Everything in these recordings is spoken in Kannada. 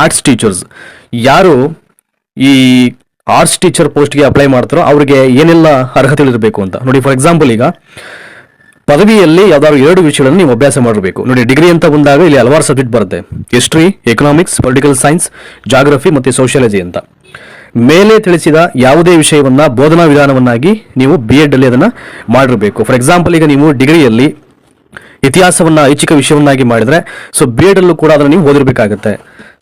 ಆರ್ಟ್ಸ್ ಟೀಚರ್ಸ್ ಯಾರು ಈ ಆರ್ಟ್ಸ್ ಟೀಚರ್ ಪೋಸ್ಟ್ಗೆ ಅಪ್ಲೈ ಮಾಡ್ತಾರೋ ಅವರಿಗೆ ಏನೆಲ್ಲ ಅರ್ಹತೆಗಳಿರಬೇಕು ಅಂತ. ನೋಡಿ ಫಾರ್ ಎಕ್ಸಾಂಪಲ್ ಈಗ, ಪದವಿಯಲ್ಲಿ ಯಾವ್ದಾದ್ರು ಎರಡು ವಿಷಯಗಳನ್ನು ನೀವು ಅಭ್ಯಾಸ ಮಾಡಬೇಕು ನೋಡಿ ಡಿಗ್ರಿ ಅಂತ ಬಂದಾಗ ಇಲ್ಲಿ ಹಲವಾರು ಸಬ್ಜೆಕ್ಟ್ ಬರುತ್ತೆ. History economics political science geography ಮತ್ತು ಸೋಷಿಯಾಲಜಿ ಅಂತ. ಮೇಲೆ ತಿಳಿಸಿದ ಯಾವುದೇ ವಿಷಯವನ್ನ ಬೋಧನಾ ವಿಧಾನವನ್ನಾಗಿ ನೀವು ಬಿ ಎಡ್ ಅಲ್ಲಿ ಅದನ್ನ ಮಾಡಿರಬೇಕು. ಫಾರ್ ಎಕ್ಸಾಂಪಲ್ ಈಗ ನೀವು ಡಿಗ್ರಿಯಲ್ಲಿ ಇತಿಹಾಸವನ್ನ, ಐಚ್ಛಿಕ ವಿಷಯವನ್ನಾಗಿ ಮಾಡಿದ್ರೆ ಸೊ ಬಿ ಅಲ್ಲೂ ಕೂಡ ಅದನ್ನು ನೀವು ಓದಿರಬೇಕಾಗುತ್ತೆ.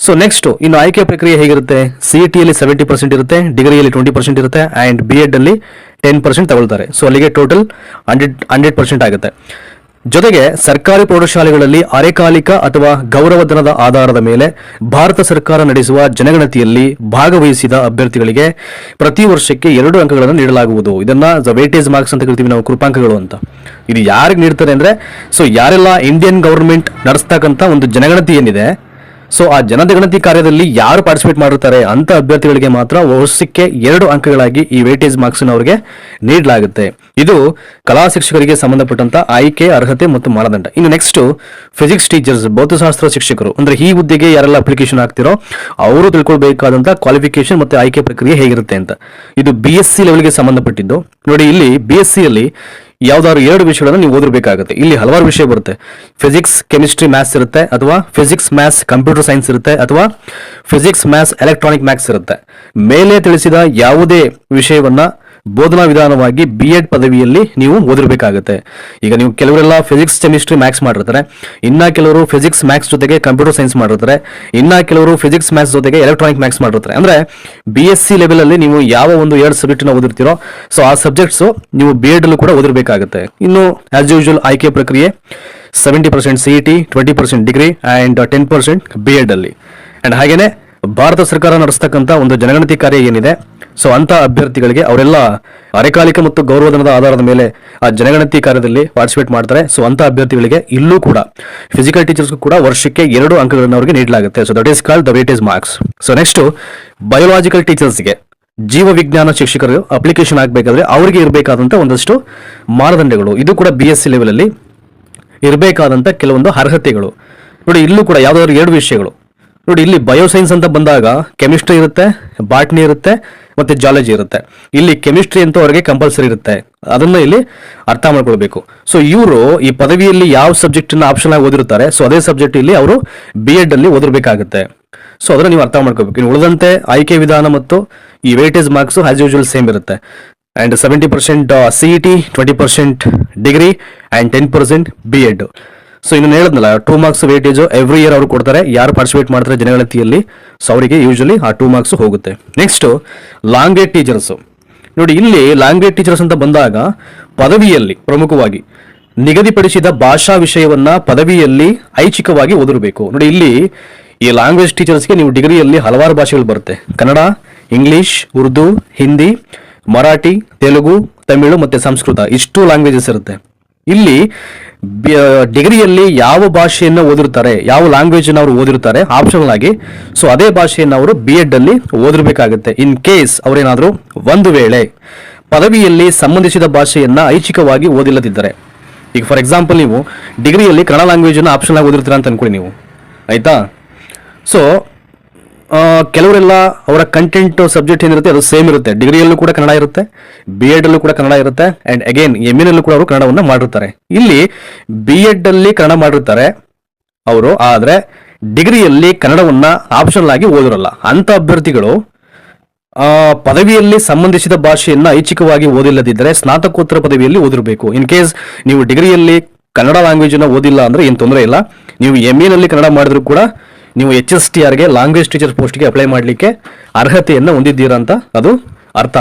ಸೊ ನೆಕ್ಸ್ಟ್ ಇನ್ನು ಆಯ್ಕೆ ಪ್ರಕ್ರಿಯೆ ಹೇಗಿರುತ್ತೆ? ಸಿ ಟಿಯಲ್ಲಿ ಸೆವೆಂಟಿ ಪರ್ಸೆಂಟ್ ಇರುತ್ತೆ ಡಿಗ್ರಿಯಲ್ಲಿ ಟ್ವೆಂಟಿ ಪರ್ಸೆಂಟ್ ಇರುತ್ತೆ ಆ್ಯಂಡ್ ಬಿ ಎಡ್ ಅಲ್ಲಿ ಟೆನ್ ಪರ್ಸೆಂಟ್ ತಗೊಳ್ತಾರೆ. ಸೊ ಅಲ್ಲಿಗೆ ಟೋಟಲ್ ಹಂಡ್ರೆಡ್ ಹಂಡ್ರೆಡ್ ಪರ್ಸೆಂಟ್ ಆಗುತ್ತೆ. ಜೊತೆಗೆ ಸರ್ಕಾರಿ ಪ್ರೌಢಶಾಲೆಗಳಲ್ಲಿ ಅರೆಕಾಲಿಕ ಅಥವಾ ಗೌರವಧನದ ಆಧಾರದ ಮೇಲೆ ಭಾರತ ಸರ್ಕಾರ ನಡೆಸುವ ಜನಗಣತಿಯಲ್ಲಿ ಭಾಗವಹಿಸಿದ ಅಭ್ಯರ್ಥಿಗಳಿಗೆ ಪ್ರತಿ ವರ್ಷಕ್ಕೆ ಎರಡು ಅಂಕಗಳನ್ನು ನೀಡಲಾಗುವುದು. ಇದನ್ನ ವೇಟೇಜ್ ಮಾರ್ಕ್ಸ್ ಅಂತ ಕರಿತೀವಿ, ನಾವು ಕೃಪಾಂಕಗಳು ಅಂತ. ಇದು ಯಾರಿಗೆ ನೀಡ್ತಾರೆ ಅಂದ್ರೆ ಸೊ ಯಾರೆಲ್ಲ ಇಂಡಿಯನ್ ಗೌರ್ಮೆಂಟ್ ನಡೆಸ್ತಕ್ಕಂಥ ಒಂದು ಜನಗಣತಿ ಏನಿದೆ ಸೊ ಆ ಜನಗಣತಿ ಕಾರ್ಯದಲ್ಲಿ ಯಾರು ಪಾರ್ಟಿಸಿಪೇಟ್ ಮಾಡಿರ್ತಾರೆ ಅಂತ ಅಭ್ಯರ್ಥಿಗಳಿಗೆ ಮಾತ್ರ ವರ್ಷಕ್ಕೆ ಎರಡು ಅಂಕಗಳಾಗಿ ಈ ವೇಟೇಜ್ ಮಾರ್ಕ್ಸ್ ಅವರಿಗೆ ನೀಡಲಾಗುತ್ತೆ. ಇದು ಕಲಾ ಶಿಕ್ಷಕರಿಗೆ ಸಂಬಂಧಪಟ್ಟಂತ ಆಯ್ಕೆ, ಅರ್ಹತೆ ಮತ್ತು ಮಾನದಂಡ. ಇನ್ನು ನೆಕ್ಸ್ಟ್ ಫಿಸಿಕ್ಸ್ ಟೀಚರ್ಸ್ ಭೌತಶಾಸ್ತ್ರ ಶಿಕ್ಷಕರು. ಅಂದ್ರೆ ಈ ಹುದ್ದೆಗೆ ಯಾರೆಲ್ಲ ಅಪ್ಲಿಕೇಶನ್ ಹಾಕ್ತಿರೋ, ಅವರು ತಿಳ್ಕೊಳ್ಬೇಕಾದಂತ ಕ್ವಾಲಿಫಿಕೇಶನ್ ಮತ್ತೆ ಆಯ್ಕೆ ಪ್ರಕ್ರಿಯೆ ಹೇಗಿರುತ್ತೆ ಅಂತ. ಇದು ಬಿ ಎಸ್ ಸಿ ಲೆವೆಲ್ಗೆ ಸಂಬಂಧಪಟ್ಟಿದ್ದು. ನೋಡಿ, ಇಲ್ಲಿ ಬಿ ಎಸ್ ಸಿ ಅಲ್ಲಿ ಯಾವ್ದಾದ್ರು ಎರಡು ವಿಷಯಗಳನ್ನು ನೀವು ಓದಿರಬೇಕಾಗುತ್ತೆ. ಇಲ್ಲಿ ಹಲವಾರು ವಿಷಯ ಬರುತ್ತೆ. ಫಿಸಿಕ್ಸ್ ಕೆಮಿಸ್ಟ್ರಿ ಮ್ಯಾಥ್ಸ್ ಇರುತ್ತೆ, ಅಥವಾ ಫಿಸಿಕ್ಸ್ ಮ್ಯಾಥ್ಸ್ ಕಂಪ್ಯೂಟರ್ ಸೈನ್ಸ್ ಇರುತ್ತೆ, ಅಥವಾ ಫಿಸಿಕ್ಸ್ ಮ್ಯಾಥ್ಸ್ ಎಲೆಕ್ಟ್ರಾನಿಕ್ ಮ್ಯಾಥ್ಸ್ ಇರುತ್ತೆ. ಮೇಲೆ ತಿಳಿಸಿದ ಯಾವುದೇ ವಿಷಯವನ್ನ ಬೋಧನಾ ವಿಧಾನವಾಗಿ ಬಿ ಎಡ್ ಪದವಿಯಲ್ಲಿ ನೀವು ಓದಿರಬೇಕಾಗುತ್ತೆ. ಈಗ ನೀವು ಕೆಲವರೆಲ್ಲ ಫಿಸಿಕ್ಸ್ ಕೆಮಿಸ್ಟ್ರಿ ಮ್ಯಾಥ್ಸ್ ಮಾಡಿರ್ತಾರೆ. ಇನ್ನ ಕೆಲವರು ಫಿಸಿಕ್ಸ್ ಮ್ಯಾಥ್ಸ್ ಜೊತೆಗೆ ಕಂಪ್ಯೂಟರ್ ಸೈನ್ಸ್ ಮಾಡಿರ್ತಾರೆ. ಇನ್ನ ಕೆಲವರು ಫಿಸಿಕ್ಸ್ ಮ್ಯಾಥ್ಸ್ ಜೊತೆಗೆ ಎಲೆಕ್ಟ್ರಾನಿಕ್ ಮ್ಯಾಥ್ಸ್ ಮಾಡಿರ್ತಾರೆ. ಅಂದ್ರೆ ಬಿ ಎಸ್ ಸಿ ಲೆವೆಲ್ ಅಲ್ಲಿ ನೀವು ಯಾವ ಒಂದು ಎರಡು ಸಬ್ಜೆಕ್ಟ್ನ ಓದಿರ್ತೀರೋ ಸೊ ಆ ಸಬ್ಜೆಕ್ಟ್ಸ್ ನೀವು ಬಿ ಎಡ್ ಕೂಡ ಓದಿರಬೇಕಾಗುತ್ತೆ. ಇನ್ನು ಆಸ್ ಯೂಶುವಲ್ ಆಯ್ಕೆ ಪ್ರಕ್ರಿಯೆ seventy percent C T twenty percent degree and ten percent B Ed ಅಲ್ಲಿ. ಅಂಡ್ ಹಾಗೇನೆ ಭಾರತ ಸರ್ಕಾರ ನಡೆಸ್ತಕ್ಕಂಥ ಒಂದು ಜನಗಣತಿ ಕಾರ್ಯ ಏನಿದೆ, ಸೊ ಅಂತ ಅಭ್ಯರ್ಥಿಗಳಿಗೆ ಅವರೆಲ್ಲ ಅರೆಕಾಲಿಕ ಮತ್ತು ಗೌರವಧನದ ಆಧಾರದ ಮೇಲೆ ಆ ಜನಗಣತಿ ಕಾರ್ಯದಲ್ಲಿ ಪಾರ್ಟಿಸಿಪೇಟ್ ಮಾಡ್ತಾರೆ. ಸೊ ಅಂತ ಅಭ್ಯರ್ಥಿಗಳಿಗೆ ಇಲ್ಲೂ ಕೂಡ ಫಿಸಿಕಲ್ ಟೀಚರ್ಸ್ ಕೂಡ ವರ್ಷಕ್ಕೆ ಎರಡು ಅಂಕಗಳನ್ನು ಅವರಿಗೆ ನೀಡಲಾಗುತ್ತೆ. So that is called the weightage marks so next biological ಟೀಚರ್ಸ್ಗೆ ಜೀವ ವಿಜ್ಞಾನ ಶಿಕ್ಷಕರು ಅಪ್ಲಿಕೇಶನ್ ಆಗಬೇಕಾದ್ರೆ ಅವರಿಗೆ ಇರಬೇಕಾದಂತ ಒಂದಷ್ಟು ಮಾನದಂಡಗಳು. ಇದು ಕೂಡ ಬಿ ಎಸ್ ಸಿ ಲೆವೆಲಲ್ಲಿ ಇರಬೇಕಾದಂತ ಕೆಲವೊಂದು ಅರ್ಹತೆಗಳು. ನೋಡಿ, ಇಲ್ಲೂ ಕೂಡ ಯಾವುದಾದ್ರು ಎರಡು ವಿಷಯಗಳು. ನೋಡಿ, ಇಲ್ಲಿ ಬಯೋಸೈನ್ಸ್ ಅಂತ ಬಂದಾಗ ಕೆಮಿಸ್ಟ್ರಿ ಇರುತ್ತೆ ಬಾಟ್ನಿ ಇರುತ್ತೆ, ಮತ್ತೆ ಜಾಲಜಿ ಇರುತ್ತೆ. ಇಲ್ಲಿ ಕೆಮಿಸ್ಟ್ರಿ ಅಂತ ಅವರಿಗೆ ಕಂಪಲ್ಸರಿ ಇರುತ್ತೆ. ಅದನ್ನ ಇಲ್ಲಿ ಅರ್ಥ ಮಾಡ್ಕೊಳ್ಬೇಕು. ಸೊ ಇವರು ಈ ಪದವಿಯಲ್ಲಿ ಯಾವ ಸಬ್ಜೆಕ್ಟ್ ಆಪ್ಷನ್ ಆಗಿ ಓದಿರ್ತಾರೆ ಸೊ ಅದೇ ಸಬ್ಜೆಕ್ಟ್ ಇಲ್ಲಿ ಅವರು ಬಿ ಎಡ್ ಅಲ್ಲಿ ಓದಿರ್ಬೇಕಾಗುತ್ತೆ ಸೊ ಅದನ್ನ ನೀವು ಅರ್ಥ ಮಾಡ್ಕೋಬೇಕು ಇನ್ನು ಉಳಿದಂತೆ ಆಯ್ಕೆ ವಿಧಾನ ಮತ್ತು ಈ weightage marks as usual same ಇರುತ್ತೆ. And seventy percent C E T twenty percent degree and ten percent B Ed so ಇನ್ನು ಹೇಳಿದ್ನಲ್ಲ two marks weightage every year ಅವರು ಕೊಡ್ತಾರೆ. ಯಾರು ಪಾರ್ಟಿಸಿಪೇಟ್ ಮಾಡ್ತಾರೆ ಜನಗಣತಿಯಲ್ಲಿ ಸೊ ಅವರಿಗೆ ಯೂಶಲಿ ಆ ಟೂ ಮಾರ್ಕ್ಸ್ ಹೋಗುತ್ತೆ. ನೆಕ್ಸ್ಟ್ ಲಾಂಗ್ವೇಜ್ ಟೀಚರ್ಸ್ ನೋಡಿ, ಇಲ್ಲಿ ಲ್ಯಾಂಗ್ವೇಜ್ ಟೀಚರ್ಸ್ ಅಂತ ಬಂದಾಗ, ಪದವಿಯಲ್ಲಿ ಪ್ರಮುಖವಾಗಿ ನಿಗದಿಪಡಿಸಿದ ಭಾಷಾ ವಿಷಯವನ್ನ ಪದವಿಯಲ್ಲಿ ಐಚ್ಛಿಕವಾಗಿ ಓದಿರಬೇಕು. ನೋಡಿ, ಇಲ್ಲಿ ಈ ಲ್ಯಾಂಗ್ವೇಜ್ ಟೀಚರ್ಸ್ಗೆ ನೀವು ಡಿಗ್ರಿಯಲ್ಲಿ ಹಲವಾರು ಭಾಷೆಗಳು ಬರುತ್ತೆ. ಕನ್ನಡ ಇಂಗ್ಲಿಷ್ ಉರ್ದು ಹಿಂದಿ ಮರಾಠಿ ತೆಲುಗು ತಮಿಳು ಮತ್ತೆ ಸಂಸ್ಕೃತ. ಇಷ್ಟು ಲ್ಯಾಂಗ್ವೇಜಸ್ ಇರುತ್ತೆ. ಇಲ್ಲಿ ಡಿಗ್ರಿಯಲ್ಲಿ ಯಾವ ಭಾಷೆಯನ್ನು ಓದಿರ್ತಾರೆ, ಯಾವ ಲ್ಯಾಂಗ್ವೇಜ್ ಅವರು ಓದಿರ್ತಾರೆ ಆಪ್ಷನಲ್ ಆಗಿ ಸೊ ಅದೇ ಭಾಷೆಯನ್ನು ಅವರು ಬಿ ಎಡ್ ಅಲ್ಲಿ ಓದಿರ್ಬೇಕಾಗುತ್ತೆ. ಇನ್ ಕೇಸ್ ಅವರೇನಾದರೂ ಒಂದು ವೇಳೆ ಪದವಿಯಲ್ಲಿ ಸಂಬಂಧಿಸಿದ ಭಾಷೆಯನ್ನು ಐಚ್ಛಿಕವಾಗಿ ಓದಿಲ್ಲದಿದ್ದರೆ. ಈಗ ಫಾರ್ ಎಕ್ಸಾಂಪಲ್ ನೀವು ಡಿಗ್ರಿಯಲ್ಲಿ ಕನ್ನಡ ಲ್ಯಾಂಗ್ವೇಜ್ ಅನ್ನು ಆಪ್ಷನ್ ಆಗಿ ಓದಿರ್ತೀರ ಅಂತ ಅನ್ಕೊಳ್ಳಿ ನೀವು. ಆಯಿತಾ? ಸೊ ಕೆಲವರೆಲ್ಲ ಅವರ ಕಂಟೆಂಟ್ ಸಬ್ಜೆಕ್ಟ್ ಏನಿರುತ್ತೆ ಅದು ಸೇಮ್ ಇರುತ್ತೆ. ಡಿಗ್ರಿಯಲ್ಲೂ ಕೂಡ ಕನ್ನಡ ಇರುತ್ತೆ ಬಿ ಅಲ್ಲೂ ಕೂಡ ಕನ್ನಡ ಇರುತ್ತೆ ಅಂಡ್ ಅಗೇನ್ ಎಂ ಎನ್ ಕೂಡ ಅವರು ಕನ್ನಡವನ್ನು ಮಾಡಿರ್ತಾರೆ. ಇಲ್ಲಿ ಬಿ ಅಲ್ಲಿ ಕನ್ನಡ ಮಾಡಿರ್ತಾರೆ ಅವರು, ಆದರೆ ಡಿಗ್ರಿಯಲ್ಲಿ ಕನ್ನಡವನ್ನ ಆಪ್ಷನಲ್ ಆಗಿ ಓದಿರಲ್ಲ. ಅಂತ ಅಭ್ಯರ್ಥಿಗಳು ಪದವಿಯಲ್ಲಿ ಸಂಬಂಧಿಸಿದ ಭಾಷೆಯನ್ನ ಐಚ್ಛಿಕವಾಗಿ ಓದಿಲ್ಲದಿದ್ದರೆ ಸ್ನಾತಕೋತ್ತರ ಪದವಿಯಲ್ಲಿ ಓದಿರಬೇಕು. ಇನ್ ಕೇಸ್ ನೀವು ಡಿಗ್ರಿಯಲ್ಲಿ ಕನ್ನಡ ಲ್ಯಾಂಗ್ವೇಜ್ ಅನ್ನ ಓದಿಲ್ಲ ಅಂದ್ರೆ ಏನು ತೊಂದರೆ ಇಲ್ಲ. ನೀವು ಎಂ ನಲ್ಲಿ ಕನ್ನಡ ಮಾಡಿದ್ರು ಕೂಡ ನೀವು ಎಚ್ ಎಸ್ ಟಿ ಆರ್ಗೆ ಲ್ಯಾಂಗ್ವೇಜ್ ಟೀಚರ್ ಪೋಸ್ಟ್ಗೆ ಅಪ್ಲೈ ಮಾಡಲಿಕ್ಕೆ ಅರ್ಹತೆಯನ್ನು ಹೊಂದಿದ್ದೀರಾ ಅಂತ ಅದು ಅರ್ಥ.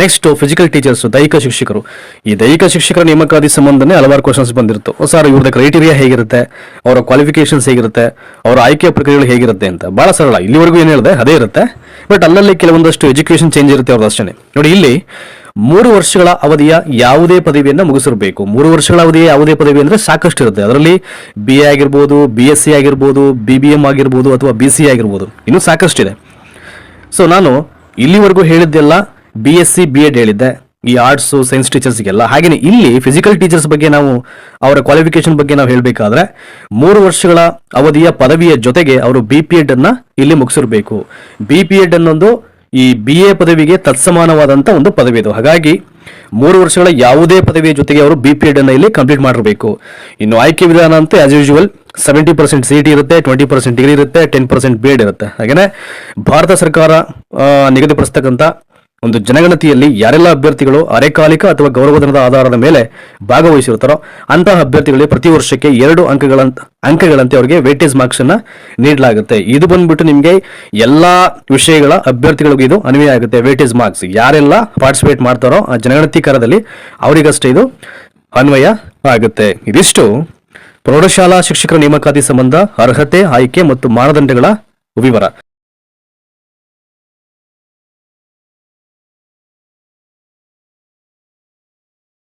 ನೆಕ್ಸ್ಟ್ ಫಿಸಿಕಲ್ ಟೀಚರ್ಸ್ ದೈಹಿಕ ಶಿಕ್ಷಕರು. ಈ ದೈಹಿಕ ಶಿಕ್ಷಕರ ನೇಮಕಾತಿ ಸಂಬಂಧನೇ ಹಲವಾರು ಕ್ವಶನ್ಸ್ ಬಂದಿರುತ್ತೆ. ಸರ್ ಇವ್ರದ ಕ್ರೈಟೀರಿಯಾ ಹೇಗಿರುತ್ತೆ, ಅವರ ಕ್ವಾಲಿಫಿಕೇಶನ್ಸ್ ಹೇಗಿರುತ್ತೆ, ಅವರ ಆಯ್ಕೆ ಪ್ರಕ್ರಿಯೆಗಳು ಹೇಗಿರುತ್ತೆ ಅಂತ. ಬಹಳ ಸರಳ. ಇಲ್ಲಿವರೆಗೂ ಏನು ಹೇಳಿದೆ, ಅದೇ ಇರುತ್ತೆ. ಬಟ್ ಅಲ್ಲಲ್ಲಿ ಕೆಲವೊಂದಷ್ಟು ಎಜುಕೇಶನ್ ಚೇಂಜ್ ಇರುತ್ತೆ ಅವ್ರದ್ದು ಅಷ್ಟೇ ನೋಡಿ, ಇಲ್ಲಿ ಮೂರು ವರ್ಷಗಳ ಅವಧಿಯ ಯಾವುದೇ ಪದವಿಯನ್ನು ಮುಗಿಸಿರಬೇಕು. ಮೂರು ವರ್ಷಗಳ ಅವಧಿಯ ಯಾವುದೇ ಪದವಿ ಅಂದರೆ ಸಾಕಷ್ಟು ಇರುತ್ತೆ. ಅದರಲ್ಲಿ ಬಿ ಎ ಆಗಿರ್ಬೋದು ಬಿ ಎಸ್ ಸಿ ಆಗಿರ್ಬೋದು ಬಿ ಬಿ ಎಂ ಆಗಿರ್ಬೋದು ಅಥವಾ ಬಿ ಸಿ ಆಗಿರ್ಬೋದು. ಇನ್ನೂ ಸಾಕಷ್ಟಿದೆ. ಸೊ ನಾನು ಇಲ್ಲಿವರೆಗೂ ಹೇಳಿದ್ದೆಲ್ಲ B S C B Ed ಹೇಳಿದ್ದೆ, ಈ ಆರ್ಟ್ಸ್ ಸೈನ್ಸ್ ಟೀಚರ್ಸ್ಗೆಲ್ಲ ಹಾಗೆಯೇ ಇಲ್ಲಿ ಫಿಸಿಕಲ್ ಟೀಚರ್ಸ್ ಬಗ್ಗೆ ನಾವು, ಅವರ ಕ್ವಾಲಿಫಿಕೇಶನ್ ಬಗ್ಗೆ ನಾವು ಹೇಳಬೇಕಾದ್ರೆ, ಮೂರು ವರ್ಷಗಳ ಅವಧಿಯ ಪದವಿಯ ಜೊತೆಗೆ ಅವರು ಬಿ ಪಿ ಎಡ್ ಅನ್ನು ಇಲ್ಲಿ ಮುಗಿಸಿರಬೇಕು. ಬಿ ಪಿ ಎಡ್ ಅನ್ನೊಂದು ಈ ಬಿ ಎ ಪದವಿಗೆ ತತ್ಸಮಾನವಾದಂಥ ಒಂದು ಪದವಿ ಇದು. ಹಾಗಾಗಿ, ಮೂರು ವರ್ಷಗಳ ಯಾವುದೇ ಪದವಿಯ ಜೊತೆಗೆ ಅವರು ಬಿ ಪಿ ಎಡ್ ಅನ್ನು ಇಲ್ಲಿ ಕಂಪ್ಲೀಟ್ ಮಾಡಿರಬೇಕು ಇನ್ನು ಆಯ್ಕೆ ವಿಧಾನ ಅಂತ as usual seventy percent C T ಇರುತ್ತೆ ಟ್ವೆಂಟಿ ಪರ್ಸೆಂಟ್ ಡಿಗ್ರಿ ಇರುತ್ತೆ ಟೆನ್ ಪರ್ಸೆಂಟ್ ಬಿ ಎಡ್ ಇರುತ್ತೆ. ಹಾಗೆಯೇ ಭಾರತ ಸರ್ಕಾರ ನಿಗದಿಪಡಿಸ್ತಕ್ಕಂಥ ಒಂದು ಜನಗಣತಿಯಲ್ಲಿ ಯಾರೆಲ್ಲ ಅಭ್ಯರ್ಥಿಗಳು ಅರೆಕಾಲಿಕ ಅಥವಾ ಗೌರವಧನದ ಆಧಾರದ ಮೇಲೆ ಭಾಗವಹಿಸಿರುತ್ತಾರೋ ಅಂತಹ ಅಭ್ಯರ್ಥಿಗಳಿಗೆ ಪ್ರತಿ ವರ್ಷಕ್ಕೆ ಎರಡು ಅಂಕಗಳಂತ ಅಂಕಗಳಂತೆ ಅವರಿಗೆ ವೇಟೇಜ್ ಮಾರ್ಕ್ಸ್ ಅನ್ನ ನೀಡಲಾಗುತ್ತೆ. ಇದು ಬಂದ್ಬಿಟ್ಟು ನಿಮಗೆ ಎಲ್ಲಾ ವಿಷಯಗಳ ಅಭ್ಯರ್ಥಿಗಳಿಗೂ ಇದು ಅನ್ವಯ ಆಗುತ್ತೆ ವೇಟೇಜ್ ಮಾರ್ಕ್ಸ್ ಯಾರೆಲ್ಲ ಪಾರ್ಟಿಸಿಪೇಟ್ ಮಾಡ್ತಾರೋ ಆ ಜನಗಣತಿ ಕರದಲ್ಲಿ ಅವರಿಗಷ್ಟೇ ಇದು ಅನ್ವಯ ಆಗುತ್ತೆ. ಇದಿಷ್ಟು ಪ್ರೌಢಶಾಲಾ ಶಿಕ್ಷಕರ ನೇಮಕಾತಿ ಸಂಬಂಧ ಅರ್ಹತೆ, ಆಯ್ಕೆ ಮತ್ತು ಮಾನದಂಡಗಳ ವಿವರ.